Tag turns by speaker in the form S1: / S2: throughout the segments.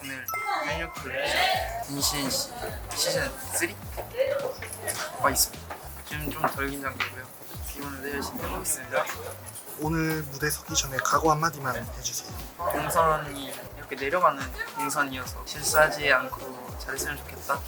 S1: 오늘 메뉴 컬렉션 인시엔시 시즌 3가 있습니다. 지금 좀 덜 긴장되고요. 기분을 열심히 해보겠습니다.
S2: 오늘 무대 서기 전에 각오 한마디만 해주세요.
S1: 동선이 이렇게 내려가는 동선이어서 실수하지 않고 잘했으면 좋겠다.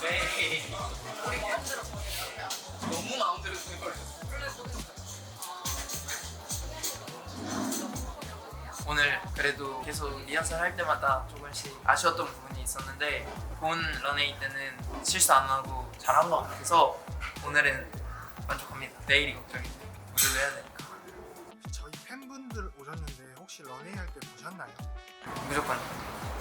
S1: 껌 냄새. 너무 마음대로 쓰는 걸. 오늘 그래도 계속 리허설 할 때마다 조금씩 아쉬웠던 부분이 있었는데 본 런웨이 때는 실수 안 하고 잘한 것 같아서 오늘은 만족합니다. 내일이 걱정이죠. 무대도 해야 되니까.
S2: 저희 팬분들 오셨는데 혹시 런웨이 할 때 보셨나요?
S1: 무조건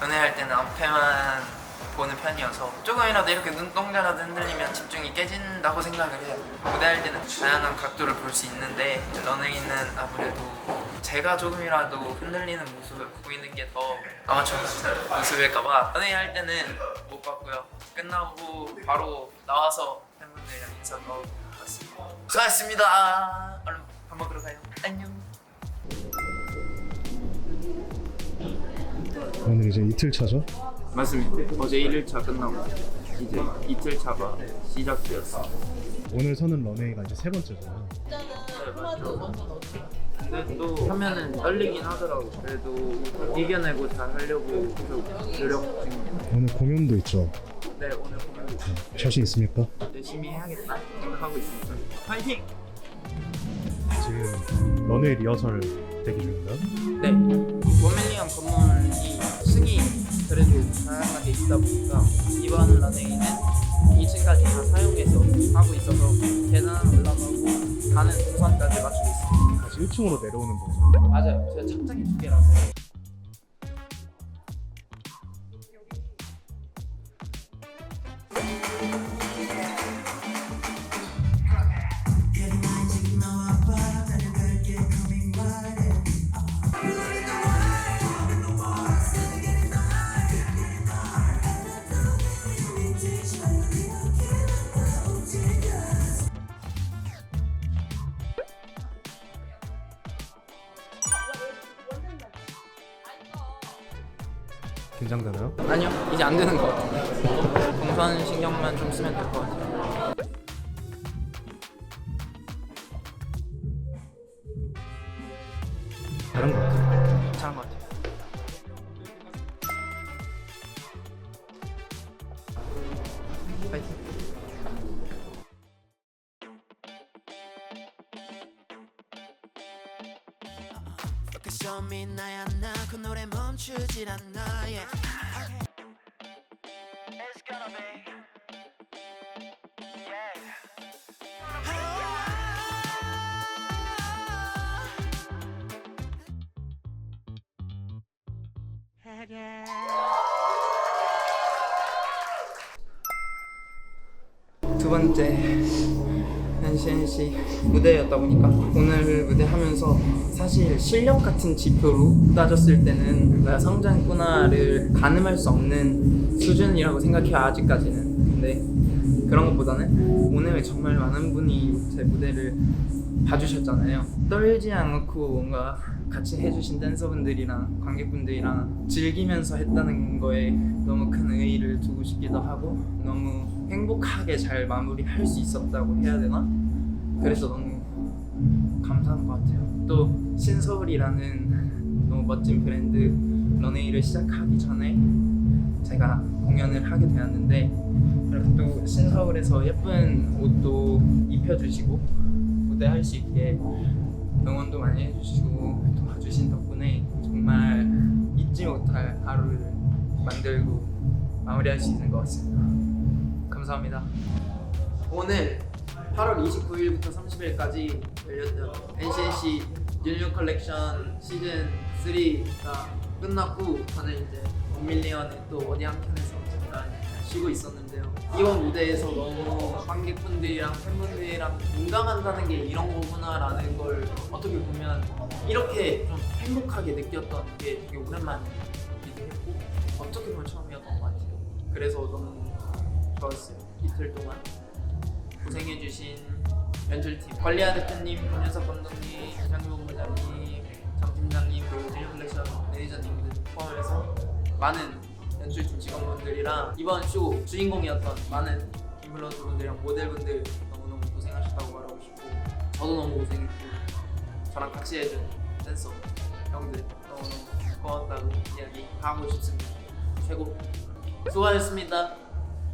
S1: 연애할 할 때는 앞에만 보는 편이어서 조금이라도 이렇게 눈동자라도 흔들리면 집중이 깨진다고 생각을 해요. 무대할 때는 다양한 각도를 볼 수 있는데 런웨이는 아무래도 제가 조금이라도 흔들리는 모습을 보이는 게 더 아마추어 모습일까봐 런웨이 할 때는 못 봤고요. 끝나고 바로 나와서 팬분들이랑 인사도 받았습니다. 수고하셨습니다. 얼른 밥 먹으러 가요. 안녕.
S3: 오늘 이제 이틀 차죠?
S1: 맞습니다. 어제 1일차 끝나고 이제 이틀차가 시작되었습니다.
S3: 오늘 서는 런웨이가 이제 세 번째잖아요.
S1: 근데 또 하면은 떨리긴 하더라고. 그래도 이겨내고 잘 하려고 계속 노력 중입니다.
S3: 오늘 공연도 있죠.
S1: 네 오늘 보면
S3: 자신 있습니까?
S1: 열심히 해야겠다 생각하고 있습니다. 파이팅!
S3: 지금 런웨이 리허설 대기 중인가요?
S1: 네 워밀리언 건물이 있다 보니까 이번 런웨이는 2층까지 다 사용해서 하고 있어서 계단 올라가고 가는 동선까지 맞추고 있습니다.
S3: 다시 1층으로 내려오는 동선인가요?
S1: 맞아요. 제가 착장이 두 개라서.
S3: 긴장되나요?
S1: 아니요, 이제 안 되는 것 같아요. 동선 신경만 좀 쓰면 될 것 같아요.
S3: 다른 것 같아요.
S1: 괜찮은 것 같아요. 파이팅.
S4: Me 나야 나 그 노래 멈추질 않아 yeah. It's gonna be
S1: 두 번째 NCNC 무대였다 보니까 오늘 무대 하면서 사실 실력 같은 지표로 따졌을 때는 내가 성장했구나를 가늠할 수 없는 수준이라고 생각해요 아직까지는. 근데 그런 것보다는 오늘 정말 많은 분이 제 무대를 봐주셨잖아요. 떨지 않고 뭔가 같이 해주신 댄서분들이랑 관객분들이랑 즐기면서 했다는 거에 너무 큰 의의를 두고 싶기도 하고 너무 행복하게 잘 마무리할 수 있었다고 해야 되나? 그래서 너무 감사한 것 같아요. 또 신서울이라는 너무 멋진 브랜드 런웨이를 시작하기 전에 제가 공연을 하게 되었는데 이렇게 또 신서울에서 예쁜 옷도 입혀주시고 무대할 수 있게 응원도 많이 해주시고 도 와주신 덕분에 정말 잊지 못할 하루를 만들고 마무리할 수 있는 것 같습니다. 감사합니다. 오늘 8월 29일부터 30일까지 열렸던 NCNC 뉴뉴 컬렉션 시즌 3가 끝났고 저는 이제 원밀리언에 또 어디 한 켠에서 잠깐 쉬고 있었는데 있는데요. 이번 무대에서 너무 관객분들이랑 팬분들이랑 공감한다는 게 이런 거구나라는 걸 어떻게 보면 이렇게 좀 행복하게 느꼈던 게 되게 오랜만이기도 했고 어떻게 보면 처음이었던 것 같아요. 그래서 너무 좋았어요. 이틀 동안 고생해주신 연출팀 관리아 대표님, 권윤석 감독님, 장규봉 부장님, 정 팀장님 그리고 제일 컬렉션 매니저님들 포함해서 많은 연출팀 직원분들이랑 이번 쇼 주인공이었던 많은 인플루언서분들이랑 모델분들 너무너무 고생하셨다고 말하고 싶고 저도 너무 고생했고 저랑 같이 해준 댄서 형들 너무너무 고맙다고 이야기하고 싶습니다. 최고. 수고하셨습니다